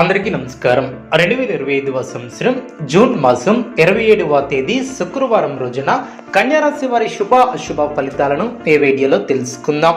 అందరికీ నమస్కారం. రెండు వేల ఇరవై ఐదవ సంవత్సరం జూన్ మాసం ఇరవై ఏడవ తేదీ శుక్రవారం రోజున కన్యారాశి వారి శుభ అశుభ ఫలితాలను ఈ వీడియోలో తెలుసుకుందాం.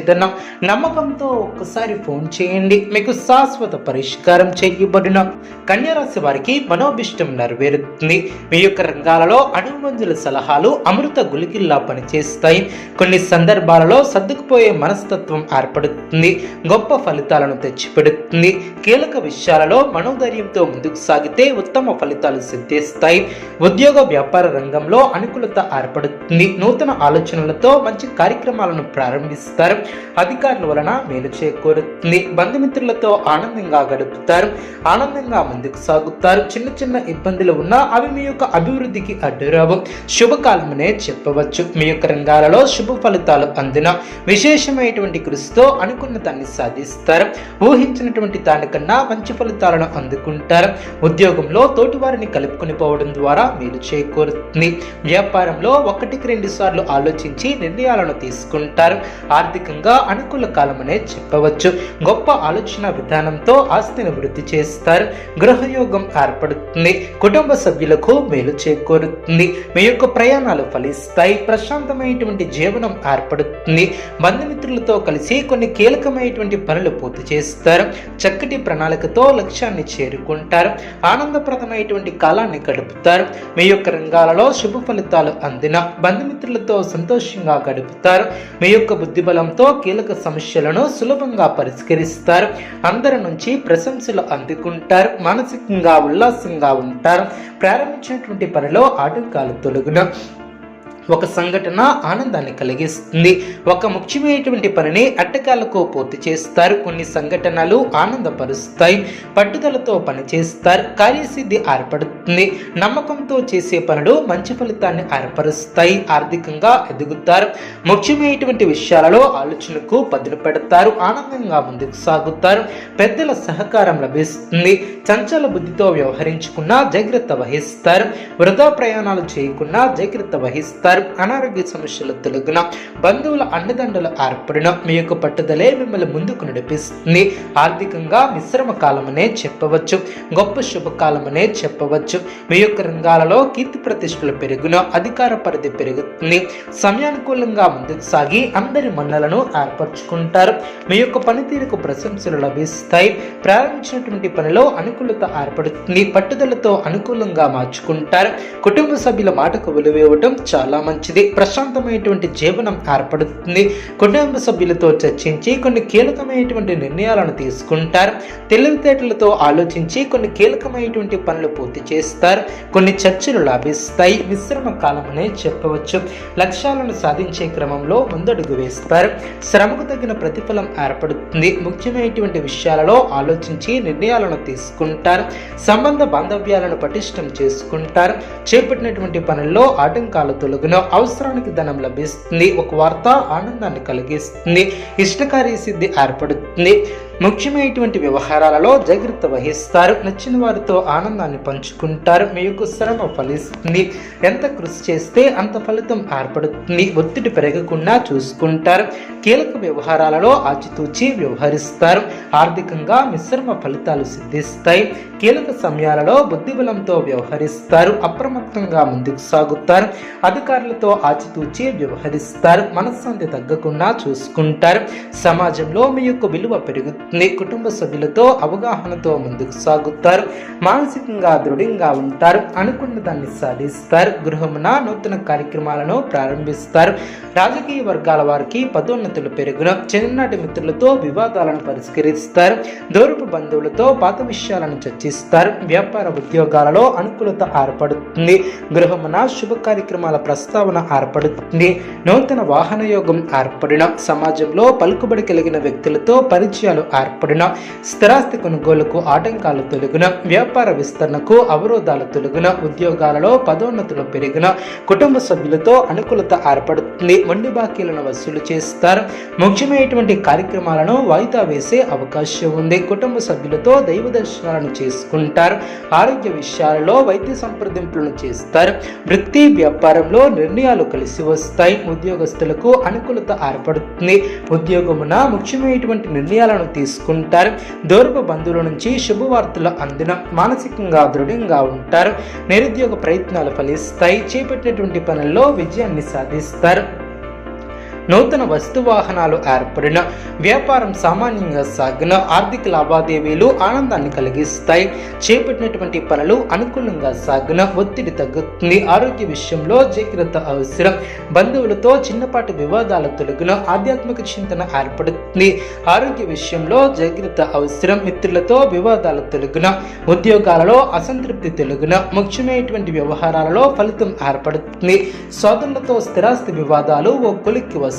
పరిష్కరించేద్దన్నాం నమ్మకంతో ఒక్కసారి ఫోన్ చేయండి. మీకు శాశ్వత పరిష్కారం చేయబడిన కన్యారాశి వారికి మనోభిష్టం నెరవేరుతుంది. మీ యొక్క రంగాలలో అణుమంజుల సలహాలు అమృత గులికిల్లా పనిచేస్తాయి. కొన్ని సందర్భాలలో సర్దుకుపోయే మనస్తత్వం ఏర్పడుతుంది. గొప్ప ఫలితాలను తెచ్చిపెడుతుంది. కీలక విషయాలలో మనోధైర్యంతో ముందుకు సాగితే ఉత్తమ ఫలితాలు సిద్ధిస్తాయి. ఉద్యోగ వ్యాపార రంగంలో అనుకూలత ఏర్పడుతుంది. నూతన ఆలోచనలతో మంచి కార్యక్రమాలను ప్రారంభిస్తారు. అధికారుల వలన మేలు చేకూరుతుంది బంధుమిత్రులతో ఆనందంగా గడుపుతారు. ఆనందంగా ముందుకు సాగుతారు. చిన్న చిన్న ఇబ్బందులు ఉన్నా అవి మీ యొక్క అభివృద్ధికి అడ్డురావు శుభకాలమనే చెప్పవచ్చు. మీ యొక్క రంగాలలో శుభ ఫలితాలు అందిన విశేషమైనటువంటి కృషితో అనుకున్న దాన్ని సాధిస్తారు. ఊహించినటువంటి దానికన్నా మంచి ఫలితాలను అందుకుంటారు. ఉద్యోగంలో తోటివారిని కలుపుకొని పోవడం ద్వారా మీరు చేకూరుతుంది. వ్యాపారంలో ఒకటికి రెండు సార్లు ఆలోచించి నిర్ణయాలను తీసుకుంటారు. ఆర్థిక ఆర్థికంగా అనుకూల కాలమనే చెప్పవచ్చు. గొప్ప ఆలోచన విధానంతో ఆస్తిని వృద్ధి చేస్తారు. గృహయోగం ఏర్పడుతుంది. కుటుంబ సభ్యులకు మేలు చేకూరుతుంది. మీ యొక్క ప్రయాణాలు ఫలిస్తాయి. ప్రశాంతమైనటువంటి జీవనం ఏర్పడుతుంది. బంధుమిత్రులతో కలిసి కొన్ని కీలకమైనటువంటి పనులు పూర్తి చేస్తారు. చక్కటి ప్రణాళికతో లక్ష్యాన్ని చేరుకుంటారు. ఆనందప్రదమైనటువంటి కాలాన్ని గడుపుతారు. మీ యొక్క రంగాలలో శుభ ఫలితాలు అందిన బంధుమిత్రులతో సంతోషంగా గడుపుతారు. మీ యొక్క బుద్ధిబలంతో కీలక సమస్యలను సులభంగా పరిష్కరిస్తారు. అందరి నుంచి ప్రశంసలు అందుకుంటారు. మానసికంగా ఉల్లాసంగా ఉంటారు. ప్రారంభించినటువంటి పనిలో ఆటంకాలు తొలగున. ఒక సంఘటన ఆనందాన్ని కలిగిస్తుంది. ఒక ముఖ్యమైనటువంటి పనిని అట్టకాలకు పూర్తి చేస్తారు. కొన్ని సంఘటనలు ఆనందపరుస్తాయి. పట్టుదలతో పనిచేస్తారు. కార్యసిద్ధి ఏర్పడుతుంది. నమ్మకంతో చేసే పనులు మంచి ఫలితాన్ని ఏర్పరుస్తాయి. ఆర్థికంగా ఎదుగుతారు. ముఖ్యమైనటువంటి విషయాలలో ఆలోచనకు పదులు పెడతారు. ఆనందంగా ముందుకు సాగుతారు. పెద్దల సహకారం లభిస్తుంది. చంచల బుద్ధితో వ్యవహరించుకున్నా జాగ్రత్త వహిస్తారు. వృధా ప్రయాణాలు చేయకుండా జాగ్రత్త వహిస్తారు. అనారోగ్య సమస్యలు తొలగిన బంధువుల అండదండలు ఏర్పడిన మీ యొక్క పట్టుదలే మిమ్మల్ని ముందుకు నడిపిస్తుంది. ఆర్థికంగా మిశ్రమ కాలమనే చెప్పవచ్చు. గొప్ప శుభకాలమనే చెప్పవచ్చు. మీ యొక్క రంగాలలో కీర్తి ప్రతిష్టలు పెరుగున అధికార పరిధి పెరుగుతుంది. సమయానుకూలంగా ముందుకు సాగి అందరి మన్నలను ఏర్పరచుకుంటారు. మీ యొక్క పనితీరుకు ప్రశంసలు లభిస్తాయి. ప్రారంభించినటువంటి పనిలో అనుకూలత ఏర్పడుతుంది. పట్టుదలతో అనుకూలంగా మార్చుకుంటారు. కుటుంబ సభ్యుల మాటకు విలువ ఇవ్వటం చాలా మంచిది. ప్రశాంతమైనటువంటి జీవనం ఏర్పడుతుంది. కుటుంబ సభ్యులతో చర్చించి కొన్ని కీలకమైనటువంటి నిర్ణయాలను తీసుకుంటారు. తెలివితేటలతో ఆలోచించి కొన్ని కీలకమైనటువంటి పనులు పూర్తి చేస్తారు. కొన్ని చర్చలు లాభిస్తాయి. మిశ్రమ కాలమనే చెప్పవచ్చు. లక్ష్యాలను సాధించే క్రమంలో ముందడుగు వేస్తారు. శ్రమకు తగిన ప్రతిఫలం ఏర్పడుతుంది. ముఖ్యమైనటువంటి విషయాలలో ఆలోచించి నిర్ణయాలను తీసుకుంటారు. సంబంధ బాంధవ్యాలను పటిష్టం చేసుకుంటారు. చేపట్టినటువంటి పనుల్లో ఆటంకాలు తొలగున అవసరానికి ధనం లభిస్తుంది. ఒక వార్త ఆనందాన్ని కలిగిస్తుంది. ఇష్టకార్య సిద్ధి ఏర్పడుతుంది. ముఖ్యమైనటువంటి వ్యవహారాలలో జాగ్రత్త వహిస్తారు. నచ్చిన వారితో ఆనందాన్ని పంచుకుంటారు. మీ యొక్క శ్రమ ఫలిస్తుంది. ఎంత కృషి చేస్తే అంత ఫలితం ఏర్పడుతుంది. ఒత్తిడి పెరగకుండా చూసుకుంటారు. కీలక వ్యవహారాలలో ఆచితూచి వ్యవహరిస్తారు. ఆర్థికంగా మిశ్రమ ఫలితాలు సిద్ధిస్తాయి. కీలక సమయాలలో బుద్ధిబలంతో వ్యవహరిస్తారు. అప్రమత్తంగా ముందుకు సాగుతారు. అధికారులతో ఆచితూచి వ్యవహరిస్తారు. మనశ్శాంతి తగ్గకుండా చూసుకుంటారు. సమాజంలో మీ యొక్క విలువ పెరుగుతుంది కుటుంబ సభ్యులతో అవగాహనతో ముందుకు సాగుతారు. మానసికంగా దృఢంగా ఉంటారు. అనుకున్న దాన్ని సాధిస్తారు. గృహమున నూతన కార్యక్రమాలను ప్రారంభిస్తారు. రాజకీయ వర్గాల వారికి పదోన్నతులు పెరుగున. చిన్ననాటి మిత్రులతో వివాదాలను పరిష్కరిస్తారు. దూరపు బంధువులతో పాత విషయాలను చర్చిస్తారు. వ్యాపార ఉద్యోగాలలో అనుకూలత ఏర్పడుతుంది. గృహమున శుభ కార్యక్రమాల ప్రస్తావన ఏర్పడుతుంది. నూతన వాహన యోగం ఏర్పడిన. సమాజంలో పలుకుబడి కలిగిన వ్యక్తులతో పరిచయాలు ఏర్పడిన. స్థిరాస్తి కొనుగోలుకు ఆటంకాలు తొలగిన. వ్యాపార విస్తరణకు అవరోధాలు తొలగిన. ఉద్యోగాలలో పదోన్నతులు పెరిగిన. కుటుంబ సభ్యులతో అనుకూలత ఏర్పడుతుంది. వండి బాకీలను వసూలు చేస్తారు. ముఖ్యమైనటువంటి కార్యక్రమాలను వాయిదా వేసే అవకాశం ఉంది. కుటుంబ సభ్యులతో దైవ దర్శనాలను చేసుకుంటారు. ఆరోగ్య విషయాలలో వైద్య సంప్రదింపులను చేస్తారు. వృత్తి వ్యాపారంలో నిర్ణయాలు కలిసి వస్తాయి. ఉద్యోగస్తులకు అనుకూలత ఏర్పడుతుంది. ఉద్యోగమున ముఖ్యమైనటువంటి నిర్ణయాలను తీసుకుంటారు. దూరపు బంధువుల నుంచి శుభవార్తలు అందిన మానసికంగా దృఢంగా ఉంటారు. నిరుద్యోగ ప్రయత్నాలు ఫలిస్తాయి. చేపట్టినటువంటి పనుల్లో విజయాన్ని సాధిస్తారు. నూతన వస్తు వాహనాలు ఏర్పడిన వ్యాపారం సామాన్యంగా సాగిన ఆర్థిక లావాదేవీలు ఆనందాన్ని కలిగిస్తాయి. చేపట్టినటువంటి పనులు అనుకూలంగా సాగిన ఒత్తిడి తగ్గుతుంది. ఆరోగ్య విషయంలో జాగ్రత్త అవసరం. బంధువులతో చిన్నపాటి వివాదాలు తొలగిన ఆధ్యాత్మిక చింతన ఏర్పడుతుంది. ఆరోగ్య విషయంలో జాగ్రత్త అవసరం. మిత్రులతో వివాదాలు తొలగిన ఉద్యోగాలలో అసంతృప్తి తొలగిన ముఖ్యమైనటువంటి వ్యవహారాలలో ఫలితం ఏర్పడుతుంది. సోదరులతో స్థిరాస్తి వివాదాలు ఓ కొలిక్కి వస్తాయి.